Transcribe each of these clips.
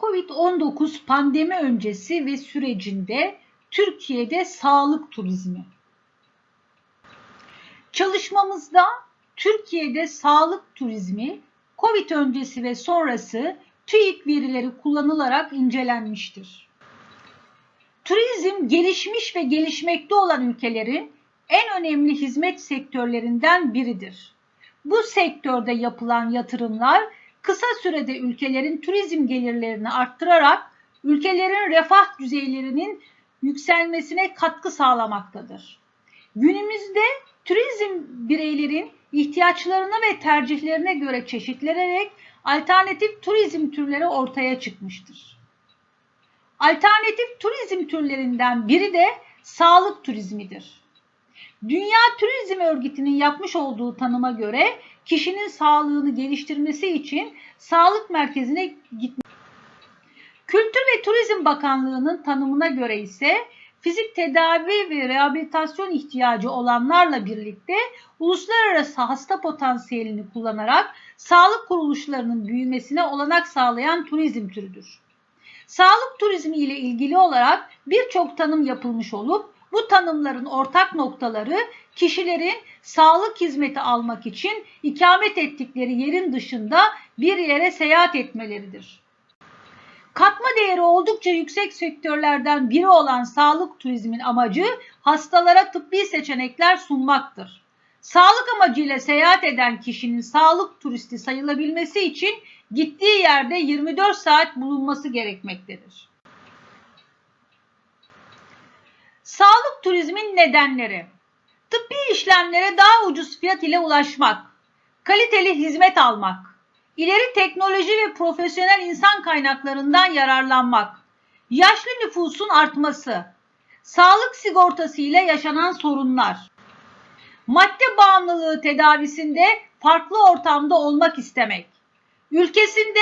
Covid-19 pandemi öncesi ve sürecinde Türkiye'de sağlık turizmi. Çalışmamızda Türkiye'de sağlık turizmi Covid öncesi ve sonrası TÜİK verileri kullanılarak incelenmiştir. Turizm gelişmiş ve gelişmekte olan ülkelerin en önemli hizmet sektörlerinden biridir. Bu sektörde yapılan yatırımlar kısa sürede ülkelerin turizm gelirlerini arttırarak ülkelerin refah düzeylerinin yükselmesine katkı sağlamaktadır. Günümüzde turizm bireylerin ihtiyaçlarına ve tercihlerine göre çeşitlenerek alternatif turizm türleri ortaya çıkmıştır. Alternatif turizm türlerinden biri de sağlık turizmidir. Dünya Turizm Örgütü'nün yapmış olduğu tanıma göre kişinin sağlığını geliştirmesi için sağlık merkezine gitmek. Kültür ve Turizm Bakanlığı'nın tanımına göre ise fizik tedavi ve rehabilitasyon ihtiyacı olanlarla birlikte uluslararası hasta potansiyelini kullanarak sağlık kuruluşlarının büyümesine olanak sağlayan turizm türüdür. Sağlık turizmi ile ilgili olarak birçok tanım yapılmış olup bu tanımların ortak noktaları kişilerin sağlık hizmeti almak için ikamet ettikleri yerin dışında bir yere seyahat etmeleridir. Katma değeri oldukça yüksek sektörlerden biri olan sağlık turizmin amacı hastalara tıbbi seçenekler sunmaktır. Sağlık amacıyla seyahat eden kişinin sağlık turisti sayılabilmesi için gittiği yerde 24 saat bulunması gerekmektedir. Sağlık turizmin nedenleri. Tıbbi işlemlere daha ucuz fiyat ile ulaşmak, kaliteli hizmet almak, ileri teknoloji ve profesyonel insan kaynaklarından yararlanmak, yaşlı nüfusun artması, sağlık sigortası ile yaşanan sorunlar, madde bağımlılığı tedavisinde farklı ortamda olmak istemek, ülkesinde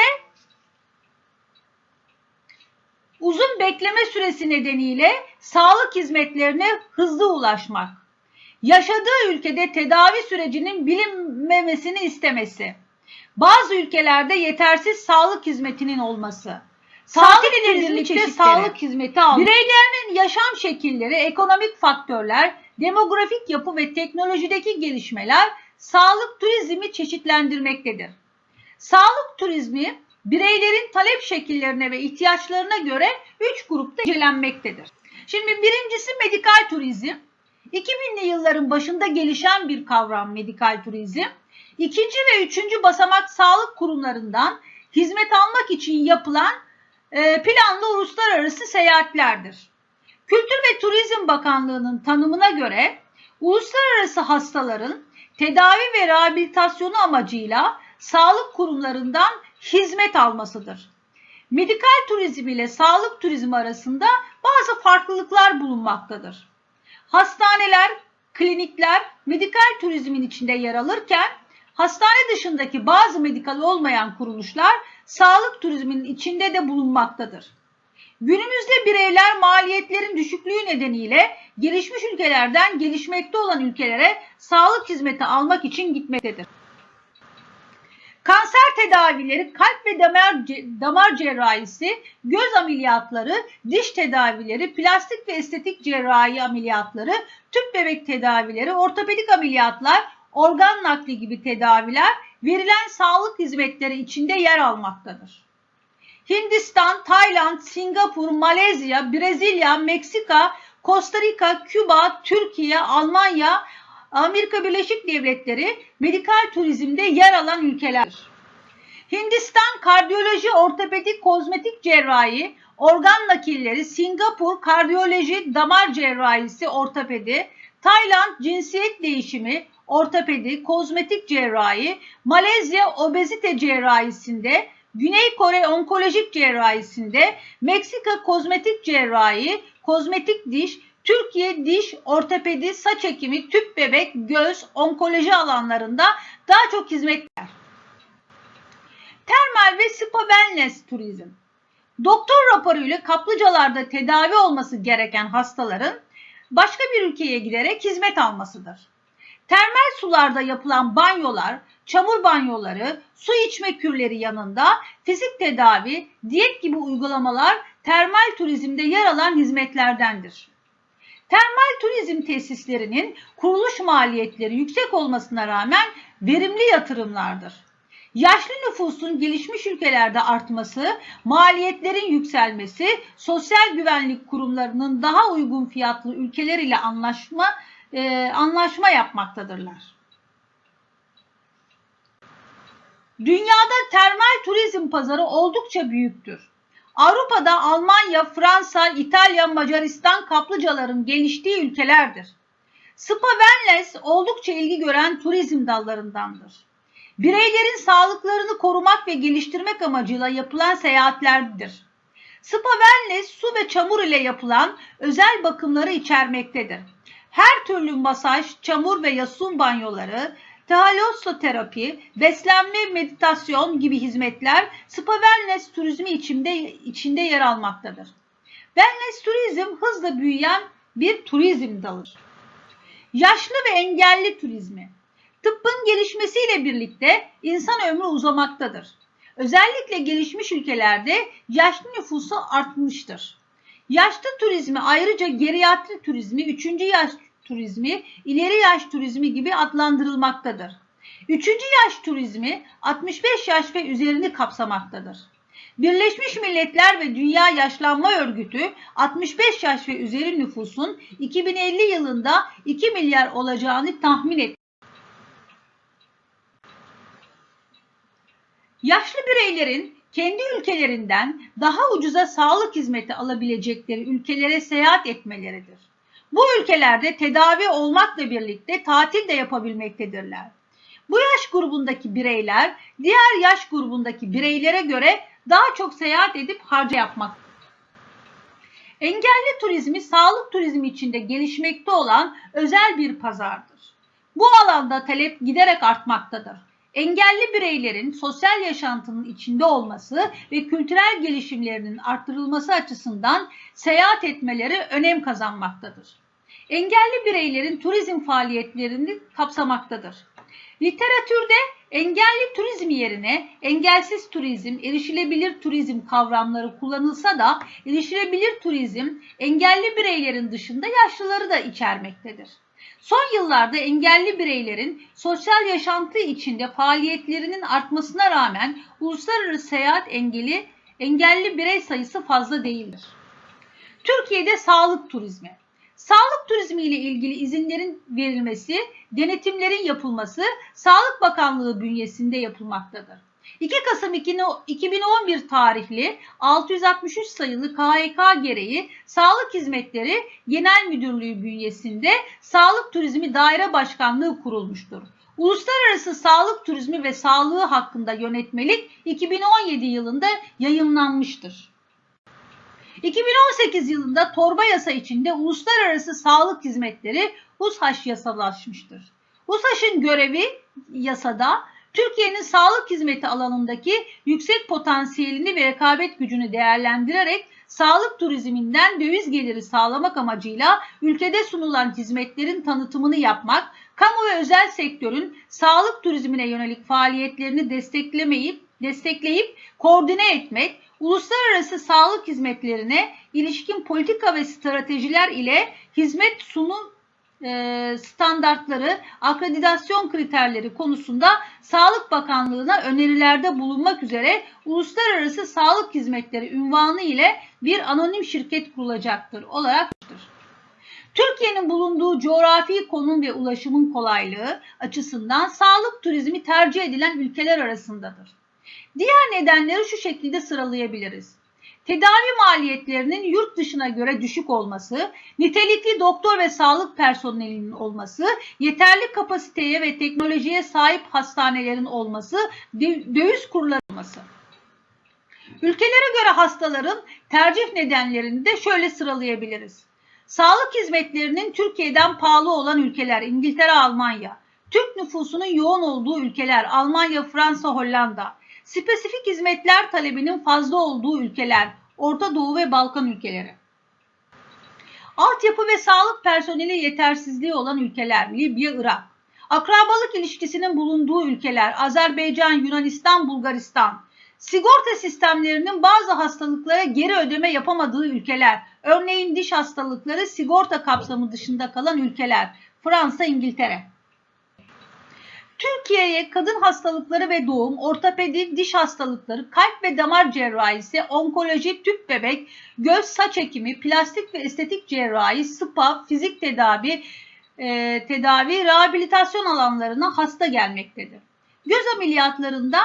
uzun bekleme süresi nedeniyle sağlık hizmetlerine hızlı ulaşmak, yaşadığı ülkede tedavi sürecinin bilinmemesini istemesi, bazı ülkelerde yetersiz sağlık hizmetinin olması, sağlık ile birlikte sağlık hizmeti almak, bireylerin yaşam şekilleri, ekonomik faktörler, demografik yapı ve teknolojideki gelişmeler sağlık turizmi çeşitlendirmektedir. Sağlık turizmi bireylerin talep şekillerine ve ihtiyaçlarına göre 3 grupta incelenmektedir. Şimdi birincisi medikal turizm. 2000'li yılların başında gelişen bir kavram medikal turizm. İkinci ve üçüncü basamak sağlık kurumlarından hizmet almak için yapılan e, planlı uluslararası seyahatlerdir. Kültür ve Turizm Bakanlığı'nın tanımına göre uluslararası hastaların tedavi ve rehabilitasyonu amacıyla sağlık kurumlarından hizmet almasıdır. Medikal turizm ile sağlık turizmi arasında bazı farklılıklar bulunmaktadır. Hastaneler, klinikler medikal turizmin içinde yer alırken hastane dışındaki bazı medikal olmayan kuruluşlar sağlık turizminin içinde de bulunmaktadır. Günümüzde bireyler maliyetlerin düşüklüğü nedeniyle gelişmiş ülkelerden gelişmekte olan ülkelere sağlık hizmeti almak için gitmektedir. Tedavileri, kalp ve damar, damar cerrahisi, göz ameliyatları, diş tedavileri, plastik ve estetik cerrahi ameliyatları, tüp bebek tedavileri, ortopedik ameliyatlar, organ nakli gibi tedaviler verilen sağlık hizmetleri içinde yer almaktadır. Hindistan, Tayland, Singapur, Malezya, Brezilya, Meksika, Costa Rica, Küba, Türkiye, Almanya, Amerika Birleşik Devletleri medikal turizmde yer alan ülkelerdir. Hindistan kardiyoloji, ortopedik, kozmetik cerrahi, organ nakilleri, Singapur kardiyoloji, damar cerrahisi, ortopedi, Tayland cinsiyet değişimi, ortopedi, kozmetik cerrahi, Malezya obezite cerrahisinde, Güney Kore onkolojik cerrahisinde, Meksika kozmetik cerrahi, kozmetik diş, Türkiye diş, ortopedi, saç ekimi, tüp bebek, göz, onkoloji alanlarında daha çok hizmetler. Termal ve spa wellness turizm. Doktor raporuyla kaplıcalarda tedavi olması gereken hastaların başka bir ülkeye giderek hizmet almasıdır. Termal sularda yapılan banyolar, çamur banyoları, su içme kürleri yanında fizik tedavi, diyet gibi uygulamalar termal turizmde yer alan hizmetlerdendir. Termal turizm tesislerinin kuruluş maliyetleri yüksek olmasına rağmen verimli yatırımlardır. Yaşlı nüfusun gelişmiş ülkelerde artması, maliyetlerin yükselmesi, sosyal güvenlik kurumlarının daha uygun fiyatlı ülkeler ile anlaşma e, anlaşma yapmaktadırlar. Dünyada termal turizm pazarı oldukça büyüktür. Avrupa'da Almanya, Fransa, İtalya, Macaristan kaplıcaların geliştiği ülkelerdir. Spa Wellness oldukça ilgi gören turizm dallarındandır. Bireylerin sağlıklarını korumak ve geliştirmek amacıyla yapılan seyahatlerdir. Spa Wellness su ve çamur ile yapılan özel bakımları içermektedir. Her türlü masaj, çamur ve yasun banyoları, Tehalosoterapi, beslenme, meditasyon gibi hizmetler spa wellness turizmi içinde, içinde yer almaktadır. Wellness turizm hızla büyüyen bir turizm dalıdır. Yaşlı ve engelli turizmi. Tıbbın gelişmesiyle birlikte insan ömrü uzamaktadır. Özellikle gelişmiş ülkelerde yaşlı nüfusu artmıştır. Yaşlı turizmi ayrıca geriatri turizmi, üçüncü yaş turizmi, ileri yaş turizmi gibi adlandırılmaktadır. Üçüncü yaş turizmi 65 yaş ve üzerini kapsamaktadır. Birleşmiş Milletler ve Dünya Yaşlanma Örgütü 65 yaş ve üzeri nüfusun 2050 yılında 2 milyar olacağını tahmin etti. Yaşlı bireylerin kendi ülkelerinden daha ucuza sağlık hizmeti alabilecekleri ülkelere seyahat etmeleridir. Bu ülkelerde tedavi olmakla birlikte tatil de yapabilmektedirler. Bu yaş grubundaki bireyler diğer yaş grubundaki bireylere göre daha çok seyahat edip harca yapmak. Engelli turizmi sağlık turizmi içinde gelişmekte olan özel bir pazardır. Bu alanda talep giderek artmaktadır. Engelli bireylerin sosyal yaşantının içinde olması ve kültürel gelişimlerinin arttırılması açısından seyahat etmeleri önem kazanmaktadır. Engelli bireylerin turizm faaliyetlerini kapsamaktadır. Literatürde engelli turizm yerine engelsiz turizm, erişilebilir turizm kavramları kullanılsa da erişilebilir turizm engelli bireylerin dışında yaşlıları da içermektedir. Son yıllarda engelli bireylerin sosyal yaşantı içinde faaliyetlerinin artmasına rağmen uluslararası seyahat engeli engelli birey sayısı fazla değildir. Türkiye'de sağlık turizmi. Sağlık turizmi ile ilgili izinlerin verilmesi, denetimlerin yapılması Sağlık Bakanlığı bünyesinde yapılmaktadır. 2 Kasım 2011 tarihli 663 sayılı KHK gereği Sağlık Hizmetleri Genel Müdürlüğü bünyesinde Sağlık Turizmi Daire Başkanlığı kurulmuştur. Uluslararası Sağlık Turizmi ve Sağlığı hakkında yönetmelik 2017 yılında yayınlanmıştır. 2018 yılında torba yasa içinde uluslararası sağlık hizmetleri USHAŞ yasalaşmıştır. USHAŞ'ın görevi yasada Türkiye'nin sağlık hizmeti alanındaki yüksek potansiyelini ve rekabet gücünü değerlendirerek sağlık turizminden döviz geliri sağlamak amacıyla ülkede sunulan hizmetlerin tanıtımını yapmak, kamu ve özel sektörün sağlık turizmine yönelik faaliyetlerini desteklemeyip, destekleyip koordine etmek, uluslararası sağlık hizmetlerine ilişkin politika ve stratejiler ile hizmet sunum standartları, akreditasyon kriterleri konusunda Sağlık Bakanlığı'na önerilerde bulunmak üzere Uluslararası Sağlık Hizmetleri ünvanı ile bir anonim şirket kurulacaktır olaraktır. Türkiye'nin bulunduğu coğrafi konum ve ulaşımın kolaylığı açısından sağlık turizmi tercih edilen ülkeler arasındadır. Diğer nedenleri şu şekilde sıralayabiliriz. Tedavi maliyetlerinin yurt dışına göre düşük olması, nitelikli doktor ve sağlık personelinin olması, yeterli kapasiteye ve teknolojiye sahip hastanelerin olması, döviz kurları olması. Ülkelere göre hastaların tercih nedenlerini de şöyle sıralayabiliriz. Sağlık hizmetlerinin Türkiye'den pahalı olan ülkeler İngiltere, Almanya. Türk nüfusunun yoğun olduğu ülkeler Almanya, Fransa, Hollanda spesifik hizmetler talebinin fazla olduğu ülkeler, Orta Doğu ve Balkan ülkeleri. Altyapı ve sağlık personeli yetersizliği olan ülkeler, Libya, Irak. akrabalık ilişkisinin bulunduğu ülkeler Azerbaycan, Yunanistan, Bulgaristan, sigorta sistemlerinin bazı hastalıklara geri ödeme yapamadığı ülkeler, örneğin diş hastalıkları sigorta kapsamı dışında kalan ülkeler, Fransa, İngiltere. Türkiye'ye kadın hastalıkları ve doğum, ortopedi, diş hastalıkları, kalp ve damar cerrahisi, onkoloji, tüp bebek, göz saç ekimi, plastik ve estetik cerrahi, spa, fizik tedavi, e, tedavi, rehabilitasyon alanlarına hasta gelmektedir. Göz ameliyatlarında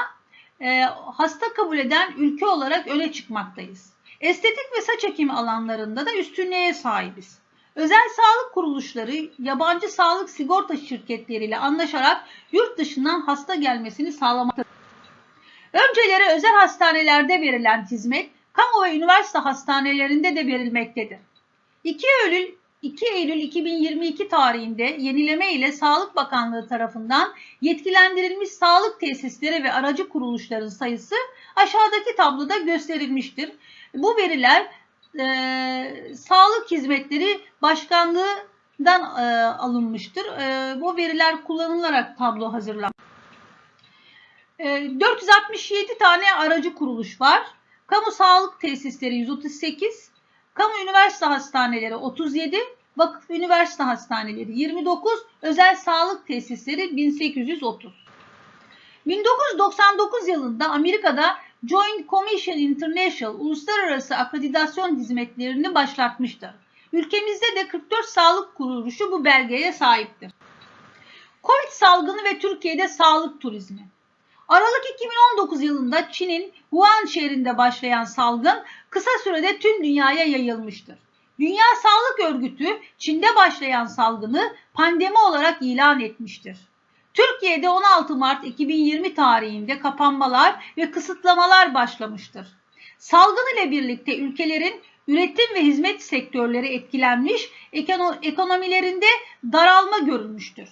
e, hasta kabul eden ülke olarak öne çıkmaktayız. Estetik ve saç ekimi alanlarında da üstünlüğe sahibiz. Özel sağlık kuruluşları yabancı sağlık sigorta şirketleriyle anlaşarak yurt dışından hasta gelmesini sağlamaktadır. Önceleri özel hastanelerde verilen hizmet, kamu ve üniversite hastanelerinde de verilmektedir. 2 Eylül 2 Eylül 2022 tarihinde yenileme ile Sağlık Bakanlığı tarafından yetkilendirilmiş sağlık tesisleri ve aracı kuruluşların sayısı aşağıdaki tabloda gösterilmiştir. Bu veriler e, Sağlık Hizmetleri Başkanlığı'ndan e, alınmıştır. E, bu veriler kullanılarak tablo hazırlanmıştır. E, 467 tane aracı kuruluş var. Kamu sağlık tesisleri 138, kamu üniversite hastaneleri 37, vakıf üniversite hastaneleri 29, özel sağlık tesisleri 1830. 1999 yılında Amerika'da Joint Commission International uluslararası akreditasyon hizmetlerini başlatmıştır. Ülkemizde de 44 sağlık kuruluşu bu belgeye sahiptir. Covid salgını ve Türkiye'de sağlık turizmi. Aralık 2019 yılında Çin'in Wuhan şehrinde başlayan salgın kısa sürede tüm dünyaya yayılmıştır. Dünya Sağlık Örgütü Çin'de başlayan salgını pandemi olarak ilan etmiştir. Türkiye'de 16 Mart 2020 tarihinde kapanmalar ve kısıtlamalar başlamıştır. Salgın ile birlikte ülkelerin üretim ve hizmet sektörleri etkilenmiş, ekonomilerinde daralma görülmüştür.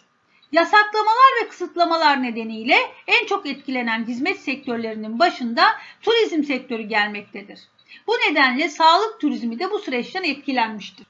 Yasaklamalar ve kısıtlamalar nedeniyle en çok etkilenen hizmet sektörlerinin başında turizm sektörü gelmektedir. Bu nedenle sağlık turizmi de bu süreçten etkilenmiştir.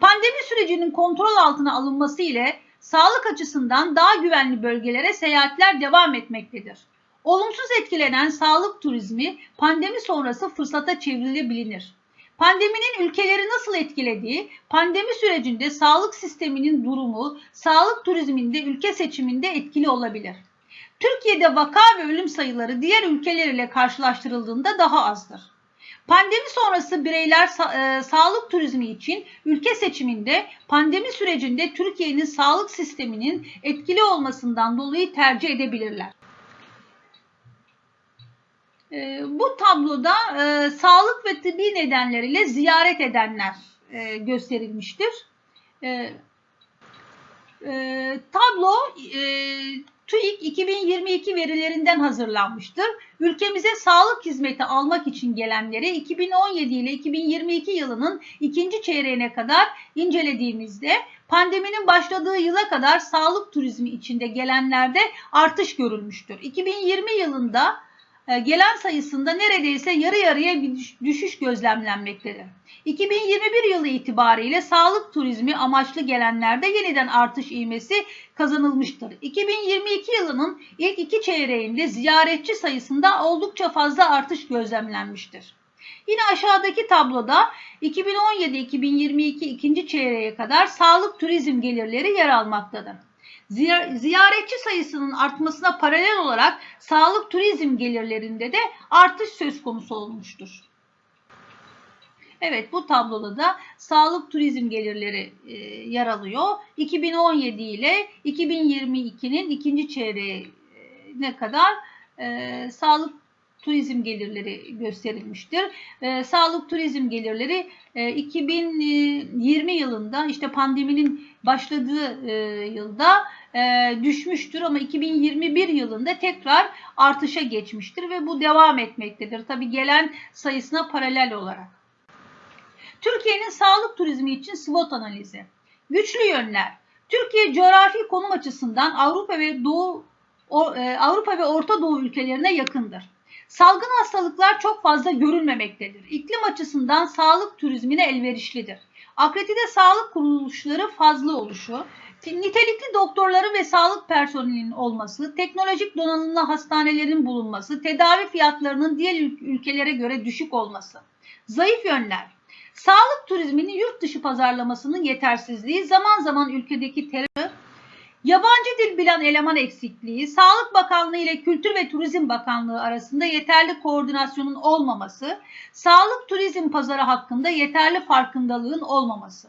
Pandemi sürecinin kontrol altına alınması ile sağlık açısından daha güvenli bölgelere seyahatler devam etmektedir. Olumsuz etkilenen sağlık turizmi pandemi sonrası fırsata çevrilebilir. Pandeminin ülkeleri nasıl etkilediği, pandemi sürecinde sağlık sisteminin durumu, sağlık turizminde ülke seçiminde etkili olabilir. Türkiye'de vaka ve ölüm sayıları diğer ülkeler ile karşılaştırıldığında daha azdır. Pandemi sonrası bireyler sa- e, sağlık turizmi için ülke seçiminde pandemi sürecinde Türkiye'nin sağlık sisteminin etkili olmasından dolayı tercih edebilirler. E, bu tabloda e, sağlık ve tıbbi nedenleriyle ziyaret edenler e, gösterilmiştir. E, e, tablo e, TÜİK 2022 verilerinden hazırlanmıştır. Ülkemize sağlık hizmeti almak için gelenleri 2017 ile 2022 yılının ikinci çeyreğine kadar incelediğimizde pandeminin başladığı yıla kadar sağlık turizmi içinde gelenlerde artış görülmüştür. 2020 yılında gelen sayısında neredeyse yarı yarıya bir düşüş gözlemlenmektedir. 2021 yılı itibariyle sağlık turizmi amaçlı gelenlerde yeniden artış ivmesi kazanılmıştır. 2022 yılının ilk iki çeyreğinde ziyaretçi sayısında oldukça fazla artış gözlemlenmiştir. Yine aşağıdaki tabloda 2017-2022 ikinci çeyreğe kadar sağlık turizm gelirleri yer almaktadır. Ziyaretçi sayısının artmasına paralel olarak sağlık turizm gelirlerinde de artış söz konusu olmuştur. Evet bu tabloda da sağlık turizm gelirleri e, yer alıyor. 2017 ile 2022'nin ikinci çeyreğine kadar e, sağlık turizm gelirleri gösterilmiştir. E, sağlık turizm gelirleri e, 2020 yılında işte pandeminin başladığı e, yılda e, düşmüştür ama 2021 yılında tekrar artışa geçmiştir ve bu devam etmektedir. Tabi gelen sayısına paralel olarak. Türkiye'nin sağlık turizmi için SWOT analizi. Güçlü yönler. Türkiye coğrafi konum açısından Avrupa ve Doğu e, Avrupa ve Orta Doğu ülkelerine yakındır. Salgın hastalıklar çok fazla görülmemektedir. İklim açısından sağlık turizmine elverişlidir. Akredite sağlık kuruluşları fazla oluşu, Nitelikli doktorların ve sağlık personelinin olması, teknolojik donanımlı hastanelerin bulunması, tedavi fiyatlarının diğer ül- ülkelere göre düşük olması. Zayıf yönler. Sağlık turizminin yurt dışı pazarlamasının yetersizliği, zaman zaman ülkedeki terör, yabancı dil bilen eleman eksikliği, Sağlık Bakanlığı ile Kültür ve Turizm Bakanlığı arasında yeterli koordinasyonun olmaması, sağlık turizm pazarı hakkında yeterli farkındalığın olmaması.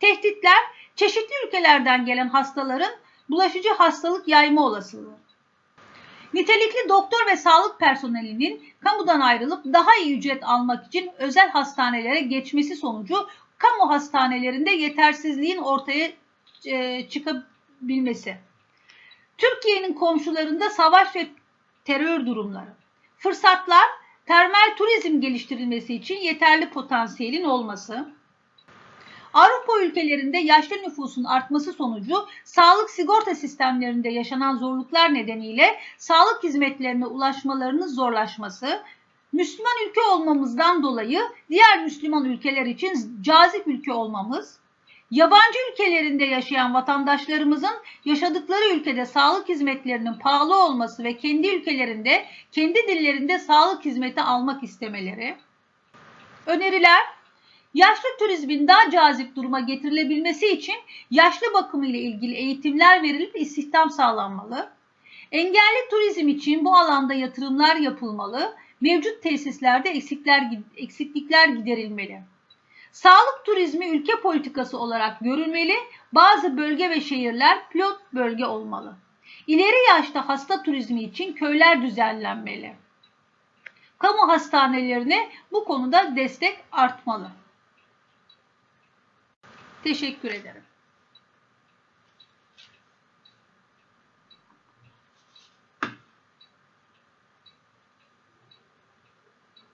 Tehditler, çeşitli ülkelerden gelen hastaların bulaşıcı hastalık yayma olasılığı. Nitelikli doktor ve sağlık personelinin kamudan ayrılıp daha iyi ücret almak için özel hastanelere geçmesi sonucu kamu hastanelerinde yetersizliğin ortaya e, çıkabilmesi. Türkiye'nin komşularında savaş ve terör durumları. Fırsatlar, termal turizm geliştirilmesi için yeterli potansiyelin olması. Avrupa ülkelerinde yaşlı nüfusun artması sonucu sağlık sigorta sistemlerinde yaşanan zorluklar nedeniyle sağlık hizmetlerine ulaşmalarının zorlaşması, Müslüman ülke olmamızdan dolayı diğer Müslüman ülkeler için cazip ülke olmamız, yabancı ülkelerinde yaşayan vatandaşlarımızın yaşadıkları ülkede sağlık hizmetlerinin pahalı olması ve kendi ülkelerinde, kendi dillerinde sağlık hizmeti almak istemeleri. Öneriler Yaşlı turizmin daha cazip duruma getirilebilmesi için yaşlı bakımı ile ilgili eğitimler verilip istihdam sağlanmalı. Engelli turizm için bu alanda yatırımlar yapılmalı. Mevcut tesislerde eksikler, eksiklikler giderilmeli. Sağlık turizmi ülke politikası olarak görülmeli. Bazı bölge ve şehirler pilot bölge olmalı. İleri yaşta hasta turizmi için köyler düzenlenmeli. Kamu hastanelerine bu konuda destek artmalı. Teşekkür ederim.